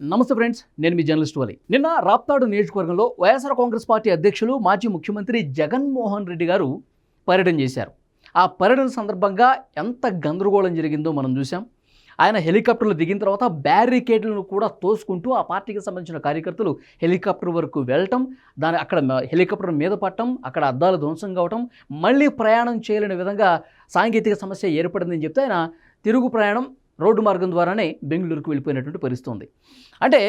నమస్తే ఫ్రెండ్స్ నేను మీ జర్నలిస్ట్ వాలి. నిన్న రాప్తాడు నియోజకవర్గంలో వైఎస్ఆర్ కాంగ్రెస్ పార్టీ అధ్యక్షులు మాజీ ముఖ్యమంత్రి జగన్మోహన్ రెడ్డి గారు పర్యటన చేశారు. ఆ పర్యటన సందర్భంగా ఎంత గందరగోళం జరిగిందో మనం చూసాం ఆయన హెలికాప్టర్లు దిగిన తర్వాత బ్యారికేడ్లను కూడా తోసుకుంటూ ఆ పార్టీకి సంబంధించిన కార్యకర్తలు హెలికాప్టర్ వరకు వెళ్ళటం దాని అక్కడ హెలికాప్టర్ మీద పట్టడం అక్కడ అద్దాలు ధ్వంసం కావటం మళ్ళీ ప్రయాణం చేయలేని విధంగా సాంకేతిక సమస్య ఏర్పడిందని చెప్తే ఆయన తిరుగు ప్రయాణం రోడ్డు మార్గం ద్వారానే బెంగళూరుకు వెళ్ళిపోయినటువంటి పరిస్థితి ఉంది అంటే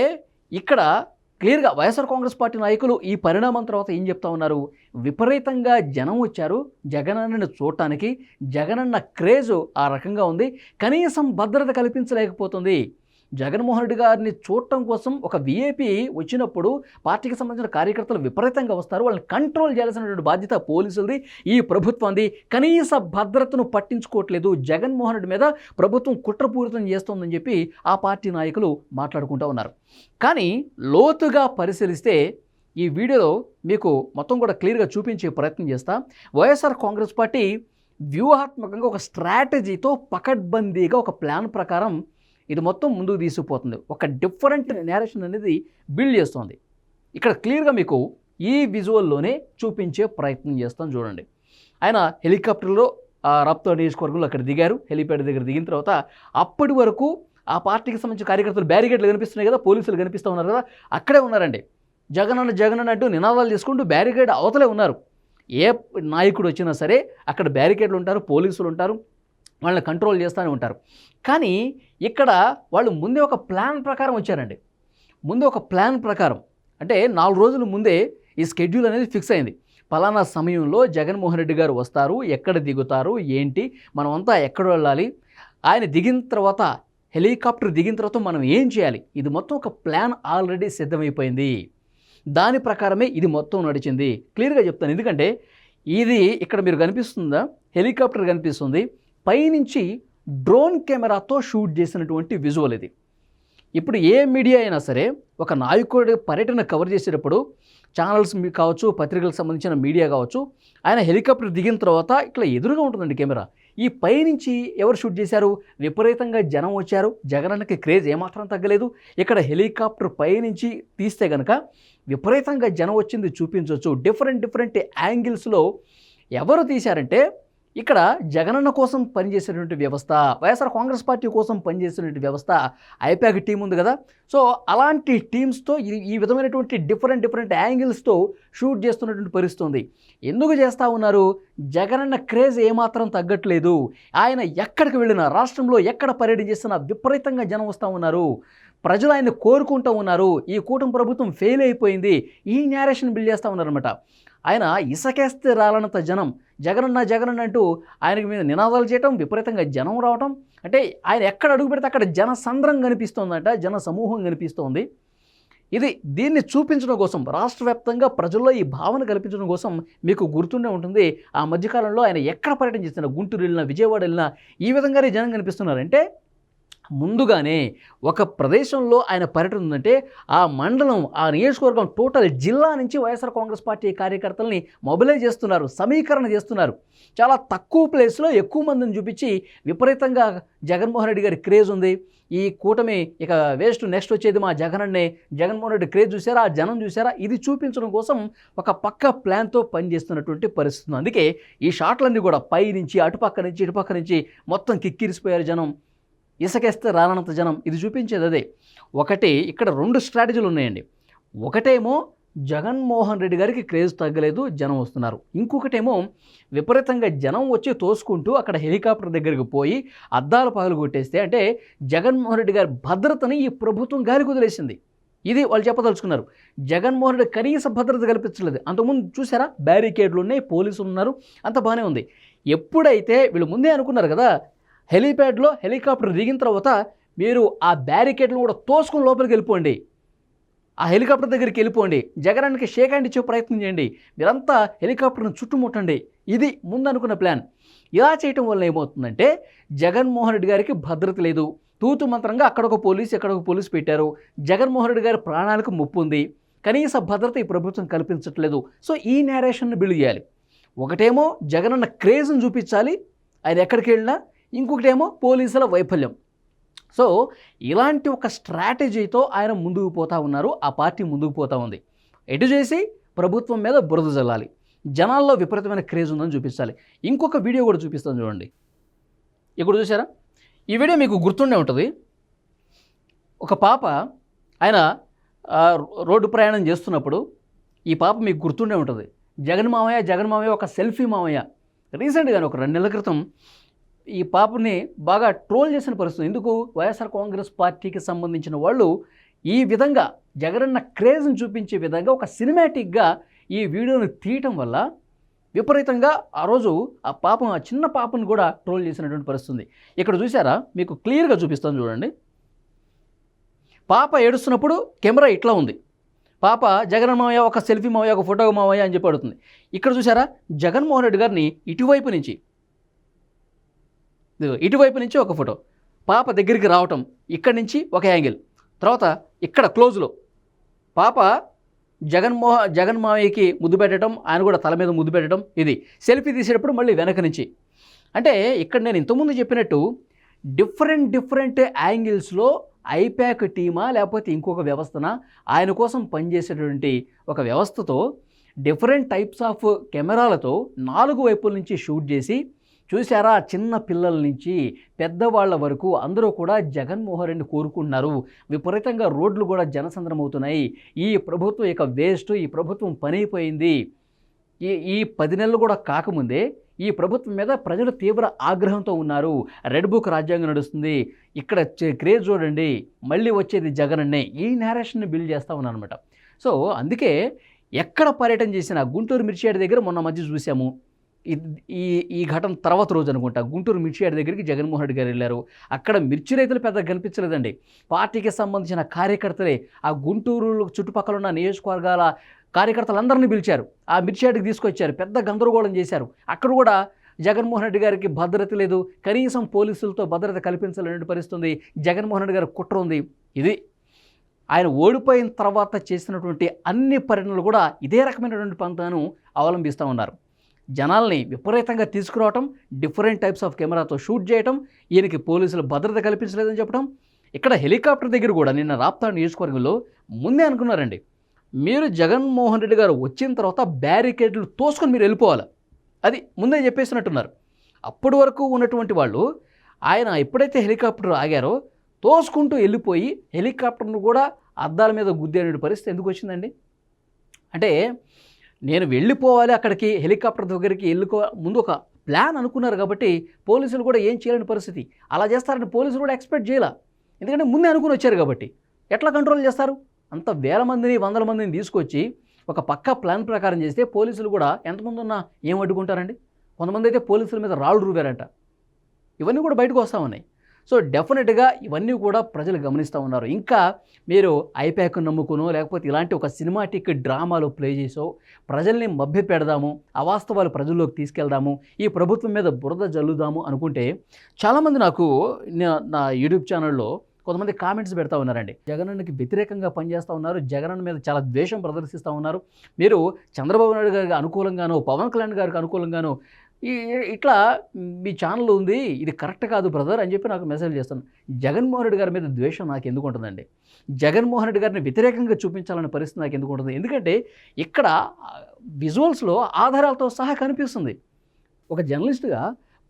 ఇక్కడ క్లియర్గా వైఎస్ఆర్ కాంగ్రెస్ పార్టీ నాయకులు ఈ పరిణామం తర్వాత ఏం చెప్తా ఉన్నారు? విపరీతంగా జనం వచ్చారు. జగనన్నను చూడటానికి జగనన్న క్రేజు ఆ రకంగా ఉంది. కనీసం భద్రత కల్పించలేకపోతుంది. జగన్మోహన్ రెడ్డి గారిని చూడటం కోసం ఒక వీఏపీ వచ్చినప్పుడు పార్టీకి సంబంధించిన కార్యకర్తలు విపరీతంగా వస్తారు. వాళ్ళని కంట్రోల్ చేయాల్సినటువంటి బాధ్యత పోలీసులది. ఈ ప్రభుత్వంది కనీస భద్రతను పట్టించుకోవట్లేదు. జగన్మోహన్ రెడ్డి మీద ప్రభుత్వం కుట్రపూరితం చేస్తోందని చెప్పి ఆ పార్టీ నాయకులు మాట్లాడుకుంటూ ఉన్నారు. కానీ లోతుగా పరిశీలిస్తే ఈ వీడియోలో మీకు మొత్తం కూడా క్లియర్గా చూపించే ప్రయత్నం చేస్తా. వైఎస్ఆర్ కాంగ్రెస్ పార్టీ వ్యూహాత్మకంగా ఒక స్ట్రాటజీతో పకడ్బందీగా ఒక ప్లాన్ ప్రకారం ఇది మొత్తం ముందుకు తీసుకుపోతుంది. ఒక డిఫరెంట్ నేరేషన్ అనేది బిల్డ్ చేస్తుంది. ఇక్కడ క్లియర్గా మీకు ఈ విజువల్లోనే చూపించే ప్రయత్నం చేస్తాం చూడండి. ఆయన హెలికాప్టర్లో రప్తో నియోజకవర్గంలో అక్కడ దిగారు. హెలిప్యాడ్ దగ్గర దిగిన తర్వాత అప్పటి వరకు ఆ పార్టీకి సంబంధించిన కార్యకర్తలు బ్యారికేడ్లు కనిపిస్తున్నాయి కదా పోలీసులు కనిపిస్తూ ఉన్నారు కదా అక్కడే ఉన్నారండి. జగన్ అన్న జగన్ అంటూ నినాదాలు చేసుకుంటూ బ్యారికేడ్ అవతలే ఉన్నారు. ఏ నాయకుడు వచ్చినా సరే అక్కడ బ్యారికేడ్లు ఉంటారు పోలీసులు ఉంటారు. వాళ్ళని కంట్రోల్ చేస్తూనే ఉంటారు. కానీ ఇక్కడ వాళ్ళు ముందే ఒక ప్లాన్ ప్రకారం వచ్చారండి. ముందే ఒక ప్లాన్ ప్రకారం. అంటే నాలుగు రోజుల ముందే ఈ స్కెడ్యూల్ అనేది ఫిక్స్ అయింది. పలానా సమయంలో జగన్మోహన్ రెడ్డి గారు వస్తారు ఎక్కడ దిగుతారు ఏంటి మనమంతా ఎక్కడ వెళ్ళాలి ఆయన దిగిన తర్వాత హెలికాప్టర్ దిగిన తర్వాత మనం ఏం చేయాలి? ఇది మొత్తం ఒక ప్లాన్ ఆల్రెడీ సిద్ధమైపోయింది. దాని ప్రకారమే ఇది మొత్తం నడిచింది. క్లియర్గా చెప్తాను. ఎందుకంటే ఇది ఇక్కడ మీరు కనిపిస్తుందా? హెలికాప్టర్ కనిపిస్తుంది. పైనుంచి డ్రోన్ కెమెరాతో షూట్ చేసినటువంటి విజువల్ ఇది. ఇప్పుడు ఏ మీడియా అయినా సరే ఒక నాయకుడి పర్యటన కవర్ చేసేటప్పుడు ఛానల్స్ కావచ్చు పత్రికలకు సంబంధించిన మీడియా కావచ్చు ఆయన హెలికాప్టర్ దిగిన తర్వాత ఇట్లా ఎదురుగా ఉంటుందండి కెమెరా. ఈ పైనుంచి ఎవరు షూట్ చేశారు? విపరీతంగా జనం వచ్చారు. జగనన్నకి క్రేజ్ ఏమాత్రం తగ్గలేదు. ఇక్కడ హెలికాప్టర్ పైనుంచి తీస్తే కనుక విపరీతంగా జనం వచ్చింది చూపించవచ్చు. డిఫరెంట్ డిఫరెంట్ యాంగిల్స్లో ఎవరు తీశారంటే ఇక్కడ జగనన్న కోసం పనిచేసేటువంటి వ్యవస్థ వైఎస్ఆర్ కాంగ్రెస్ పార్టీ కోసం పనిచేసేటువంటి వ్యవస్థ ఐపాక్ టీం ఉంది కదా. సో అలాంటి టీమ్స్తో ఈ ఈ విధమైనటువంటి డిఫరెంట్ డిఫరెంట్ యాంగిల్స్తో షూట్ చేస్తున్నటువంటి పరిస్థితి ఉంది ఎందుకు చేస్తూ ఉన్నారు? జగనన్న క్రేజ్ ఏమాత్రం తగ్గట్లేదు. ఆయన ఎక్కడికి వెళ్ళినా రాష్ట్రంలో ఎక్కడ పర్యటన చేసినా విపరీతంగా జనం వస్తూ ఉన్నారు. ప్రజలు ఆయన కోరుకుంటూ ఉన్నారు. ఈ కూటమి ప్రభుత్వం ఫెయిల్ అయిపోయింది. ఈ నేరేషన్ బిల్డ్ చేస్తూ ఉన్నారనమాట ఆయన ఇసకేస్తే రాలనంత జనం జగనన్న జగనన్న అంటూ ఆయనకి మీద నినాదాలు చేయటం విపరీతంగా జనం రావటం. అంటే ఆయన ఎక్కడ అడుగు పెడితే అక్కడ జనసంద్రం కనిపిస్తోందంట జన సమూహం కనిపిస్తోంది. ఇది దీన్ని చూపించడం కోసం రాష్ట్ర వ్యాప్తంగా ప్రజల్లో ఈ భావన కల్పించడం కోసం మీకు గుర్తుండే ఉంటుంది. ఆ మధ్యకాలంలో ఆయన ఎక్కడ పర్యటన చేస్తున్నా గుంటూరు వెళ్ళినా విజయవాడ వెళ్ళినా ఈ విధంగానే జనం కనిపిస్తున్నారంటే ముందుగానే ఒక ప్రదేశంలో ఆయన పర్యటన ఉందంటే ఆ మండలం ఆ నియోజకవర్గం టోటల్ జిల్లా నుంచి వైఎస్ఆర్ కాంగ్రెస్ పార్టీ కార్యకర్తలని మొబిలైజ్ చేస్తున్నారు సమీకరణ చేస్తున్నారు. చాలా తక్కువ ప్లేస్లో ఎక్కువ మందిని చూపించి విపరీతంగా జగన్మోహన్ రెడ్డి గారి క్రేజ్ ఉంది. ఈ కూటమి ఇక వేస్ట్ నెక్స్ట్ వచ్చేది మా జగన్ అన్నే. జగన్మోహన్ రెడ్డి క్రేజ్ చూసారా ఆ జనం చూసారా ఇది చూపించడం కోసం ఒక పక్క ప్లాన్తో పనిచేస్తున్నటువంటి పరిస్థితి అందుకే ఈ షాట్లన్నీ కూడా పై నుంచి అటుపక్క నుంచి ఇటుపక్క నుంచి మొత్తం కిక్కిరిసిపోయారు జనం. ఇసకేస్తే రానంత జనం. ఇది చూపించేది అదే. ఒకటి ఇక్కడ రెండు స్ట్రాటజీలు ఉన్నాయండి. ఒకటేమో జగన్మోహన్ రెడ్డి గారికి క్రేజ్ తగ్గలేదు జనం వస్తున్నారు. ఇంకొకటేమో విపరీతంగా జనం వచ్చి తోసుకుంటూ అక్కడ హెలికాప్టర్ దగ్గరికి పోయి అద్దాలు పగలు కొట్టేస్తే అంటే జగన్మోహన్ రెడ్డి గారి భద్రతని ఈ ప్రభుత్వం గాలి కుదిలేసింది ఇది వాళ్ళు చెప్పదలుచుకున్నారు. జగన్మోహన్ రెడ్డి కనీస భద్రత కల్పించలేదు. అంతకుముందు చూసారా? బ్యారికేడ్లు ఉన్నాయి పోలీసులు ఉన్నారు అంత బాగానే ఉంది. ఎప్పుడైతే వీళ్ళు ముందే అనుకున్నారు కదా హెలీప్యాడ్లో హెలికాప్టర్ దిగిన తర్వాత మీరు ఆ బ్యారికేడ్లను కూడా తోసుకుని లోపలికి వెళ్ళిపోండి. ఆ హెలికాప్టర్ దగ్గరికి వెళ్ళిపోండి. జగనానికి షేక్ హ్యాండ్ ఇచ్చే ప్రయత్నం చేయండి. మీరంతా హెలికాప్టర్ను చుట్టుముట్టండి. ఇది ముందనుకున్న ప్లాన్. ఇలా చేయటం వల్ల ఏమవుతుందంటే జగన్మోహన్ రెడ్డి గారికి భద్రత లేదు. తూతు మంత్రంగా అక్కడ ఒక పోలీస్ ఇక్కడ ఒక పోలీస్ పెట్టారు. జగన్మోహన్ రెడ్డి గారి ప్రాణాలకు ముప్పు ఉంది. కనీస భద్రత ఈ ప్రభుత్వం కల్పించట్లేదు. సో ఈ నేరేషన్ను బిల్డ్ చేయాలి. ఒకటేమో జగనన్న క్రేజ్ని చూపించాలి. ఆయన ఎక్కడికి వెళ్ళినా ఇంకొకటేమో పోలీసుల వైఫల్యం. సో ఇలాంటి ఒక స్ట్రాటజీతో ఆయన ముందుకు పోతూ ఉన్నారు ఆ పార్టీ ముందుకు పోతూ ఉంది. ఎటు చేసి? ప్రభుత్వం మీద బురద జల్లాలి. జనాల్లో విపరీతమైన క్రేజ్ ఉందని చూపించాలి ఇంకొక వీడియో కూడా చూపిస్తాను చూడండి. ఇప్పుడు చూసారా ఈ వీడియో మీకు గుర్తుండే ఉంటుంది. ఒక పాప ఆయన రోడ్డు ప్రయాణం చేస్తున్నప్పుడు ఈ పాప మీకు గుర్తుండే ఉంటుంది. జగన్ మామయ్య జగన్ మామయ్య ఒక సెల్ఫీ మామయ్య. రీసెంట్గా ఒక రెండు నెలల క్రితం ఈ పాపని బాగా ట్రోల్ చేసిన పరిస్థితి. ఎందుకు? వైఎస్ఆర్ కాంగ్రెస్ పార్టీకి సంబంధించిన వాళ్ళు ఈ విధంగా జగనన్న క్రేజ్ని చూపించే విధంగా ఒక సినిమాటిక్గా ఈ వీడియోను తీయటం వల్ల విపరీతంగా ఆ రోజు ఆ పాపం ఆ చిన్న పాపను కూడా ట్రోల్ చేసినటువంటి పరిస్థితుంది. ఇక్కడ చూసారా మీకు క్లియర్గా చూపిస్తాను చూడండి. పాప ఏడుస్తున్నప్పుడు కెమెరా ఇట్లా ఉంది. పాప జగన్ మావయ్య ఒక సెల్ఫీ మావయ్య ఒక ఫోటో మావయ్య అని చెప్పి అడుగుతుంది. ఇక్కడ చూసారా జగన్మోహన్ రెడ్డి గారిని ఇటువైపు నుంచి ఇటువైపు నుంచి ఒక ఫోటో. పాప దగ్గరికి రావటం ఇక్కడి నుంచి ఒక యాంగిల్. తర్వాత ఇక్కడ క్లోజ్లో పాప జగన్మోహ జగన్ మావయ్యకి ముద్దు పెట్టడం ఆయన కూడా తల మీద ముద్దు పెట్టడం ఇది. సెల్ఫీ తీసేటప్పుడు మళ్ళీ వెనక నుంచి. అంటే ఇక్కడ నేను ఇంతకుముందు చెప్పినట్టు డిఫరెంట్ డిఫరెంట్ యాంగిల్స్లో ఐప్యాక్ టీమా లేకపోతే ఇంకొక వ్యవస్థన? ఆయన కోసం పనిచేసేటువంటి ఒక వ్యవస్థతో డిఫరెంట్ టైప్స్ ఆఫ్ కెమెరాలతో నాలుగు వైపుల నుంచి షూట్ చేసి చూసారా చిన్న పిల్లల నుంచి పెద్దవాళ్ళ వరకు అందరూ కూడా జగన్మోహన్ రెడ్డి కోరుకుంటున్నారు. విపరీతంగా రోడ్లు కూడా జనసంద్రమవుతున్నాయి. ఈ ప్రభుత్వం ఇక వేస్ట్ ఈ ప్రభుత్వం పనైపోయింది. ఈ ఈ పది నెలలు కూడా కాకముందే ఈ ప్రభుత్వం మీద ప్రజలు తీవ్ర ఆగ్రహంతో ఉన్నారు. రెడ్ బుక్ రాజ్యాంగం నడుస్తుంది. ఇక్కడ క్రేజ్ చూడండి. మళ్ళీ వచ్చేది జగన్ అన్నే. ఈ నేరేషన్ని బిల్డ్ చేస్తూ ఉన్నారనమాట సో అందుకే ఎక్కడ పర్యటన చేసినా గుంటూరు మిర్చియాడి దగ్గర మొన్న మధ్య చూసాము. ఈ ఈ ఘటన తర్వాత రోజు అనుకుంటా. గుంటూరు మిర్చియాడి దగ్గరికి జగన్మోహన్ రెడ్డి గారు వెళ్ళారు. అక్కడ మిర్చి రైతులు పెద్దగా కనిపించలేదండి. పార్టీకి సంబంధించిన కార్యకర్తలే ఆ గుంటూరు చుట్టుపక్కల ఉన్న నియోజకవర్గాల కార్యకర్తలందరినీ పిలిచారు. ఆ మిర్చియాడికి తీసుకొచ్చారు. పెద్ద గందరగోళం చేశారు. అక్కడ కూడా జగన్మోహన్ రెడ్డి గారికి భద్రత లేదు. కనీసం పోలీసులతో భద్రత కల్పించలేని పరిస్థితుంది. జగన్మోహన్ రెడ్డి గారి కుట్ర ఉంది. ఇది ఆయన ఓడిపోయిన తర్వాత చేసినటువంటి అన్ని పర్యటనలు కూడా ఇదే రకమైనటువంటి పంతాను అవలంబిస్తూ ఉన్నారు. జనాల్ని విపరీతంగా తీసుకురావటం డిఫరెంట్ టైప్స్ ఆఫ్ కెమెరాతో షూట్ చేయటం ఈయనకి పోలీసులు భద్రత కల్పించలేదని చెప్పడం ఇక్కడ హెలికాప్టర్ దగ్గర కూడా నిన్న రాప్తా నియోజకవర్గంలో ముందే అనుకున్నారండి. మీరు జగన్మోహన్ రెడ్డి గారు వచ్చిన తర్వాత బ్యారికేడ్లు తోసుకొని మీరు వెళ్ళిపోవాలి. అది ముందే చెప్పేసినట్టున్నారు. అప్పటి వరకు ఉన్నటువంటి వాళ్ళు ఆయన ఎప్పుడైతే హెలికాప్టర్ ఆగారో తోసుకుంటూ వెళ్ళిపోయి హెలికాప్టర్ను కూడా అద్దాల మీద గుద్దేనే పరిస్థితి ఎందుకు వచ్చిందండి? అంటే నేను వెళ్ళిపోవాలి అక్కడికి హెలికాప్టర్ దగ్గరికి వెళ్ళుకో ముందు ఒక ప్లాన్ అనుకున్నారు కాబట్టి పోలీసులు కూడా ఏం చేయలేని పరిస్థితి. అలా చేస్తారని పోలీసులు కూడా ఎక్స్పెక్ట్ చేయాల. ఎందుకంటే ముందే అనుకుని వచ్చారు కాబట్టి. ఎట్లా కంట్రోల్ చేస్తారు? అంత వేల మందిని వందల మందిని తీసుకొచ్చి ఒక పక్క ప్లాన్ ప్రకారం చేస్తే పోలీసులు కూడా ఎంతమంది ఉన్నా ఏం అడ్డుకుంటారండి? కొంతమంది అయితే పోలీసుల మీద రాళ్ళు రూపారంట. ఇవన్నీ కూడా బయటకు వస్తూ ఉన్నాయి. సో డెఫినెట్గా ఇవన్నీ కూడా ప్రజలు గమనిస్తూ ఉన్నారు. ఇంకా మీరు ఐప్యాక్ నమ్ముకునో లేకపోతే ఇలాంటి ఒక సినిమాటిక్ డ్రామాలో ప్లే చేసో ప్రజల్ని మభ్య పెడదాము అవాస్తవాలు ప్రజల్లోకి తీసుకెళ్దాము ఈ ప్రభుత్వం మీద బురద జల్లుదాము అనుకుంటే చాలామంది నాకు నా- యూట్యూబ్ ఛానల్లో కొంతమంది కామెంట్స్ పెడతా ఉన్నారండి. జగనన్నకి వ్యతిరేకంగా పనిచేస్తూ ఉన్నారు జగనన్న మీద చాలా ద్వేషం ప్రదర్శిస్తూ ఉన్నారు. మీరు చంద్రబాబు నాయుడు గారికి అనుకూలంగానో పవన్ కళ్యాణ్ గారికి అనుకూలంగానో ఇట్లా మీ ఛానల్ ఉంది ఇది కరెక్ట్ కాదు బ్రదర్ అని చెప్పి నాకు మెసేజ్ చేస్తాను. జగన్మోహన్ రెడ్డి గారి మీద ద్వేషం నాకు ఎందుకు ఉంటుందండి? జగన్మోహన్ రెడ్డి గారిని వ్యతిరేకంగా చూపించాలనే పరిస్థితి నాకు ఎందుకు ఉంటుంది ఎందుకంటే ఇక్కడ విజువల్స్లో ఆధారాలతో సహా కనిపిస్తుంది. ఒక జర్నలిస్ట్గా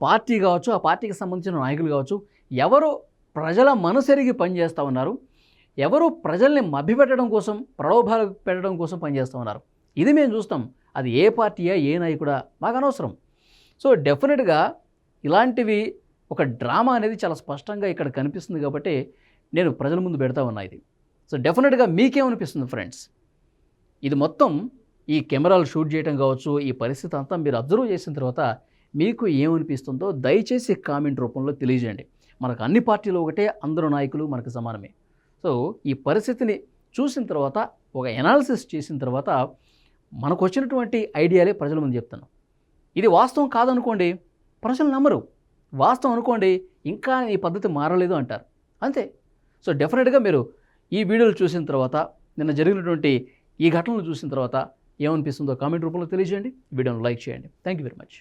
పార్టీ కావచ్చు ఆ పార్టీకి సంబంధించిన నాయకులు కావచ్చు ఎవరు ప్రజల మనసెరిగి పనిచేస్తూ ఉన్నారు ఎవరు ప్రజల్ని మభ్యపెట్టడం కోసం ప్రలోభాలు పెట్టడం కోసం పనిచేస్తూ ఉన్నారు. ఇది మేము చూస్తాం. అది ఏ పార్టీయా ఏ నాయకుడా మాకు అనవసరం. సో డెఫినెట్గా ఇలాంటివి ఒక డ్రామా అనేది చాలా స్పష్టంగా ఇక్కడ కనిపిస్తుంది కాబట్టి నేను ప్రజల ముందు పెడతా ఉన్నా ఇది. సో డెఫినెట్గా మీకేమనిపిస్తుంది ఫ్రెండ్స్? ఇది మొత్తం ఈ కెమెరాలు షూట్ చేయడం కావచ్చు ఈ పరిస్థితి అంతా మీరు అబ్జర్వ్ చేసిన తర్వాత మీకు ఏమనిపిస్తుందో దయచేసి కామెంట్ రూపంలో తెలియజేయండి. మనకు అన్ని పార్టీలు ఒకటే అందరూ నాయకులు మనకు సమానమే. సో ఈ పరిస్థితిని చూసిన తర్వాత ఒక ఎనాలిసిస్ చేసిన తర్వాత మనకు వచ్చినటువంటి ఐడియాలే ప్రజల ముందు చెప్తాను. ఇది వాస్తవం కాదనుకోండి ప్రజలు నమ్మరు. వాస్తవం అనుకోండి ఇంకా ఈ పద్ధతి మారలేదు అంటారు. అంతే. సో డెఫినెట్గా మీరు ఈ వీడియోలు చూసిన తర్వాత నిన్న జరిగినటువంటి ఈ ఘటనలు చూసిన తర్వాత ఏమనిపిస్తుందో కామెంట్ రూపంలో తెలియజేయండి. వీడియోను లైక్ చేయండి. Thank you very much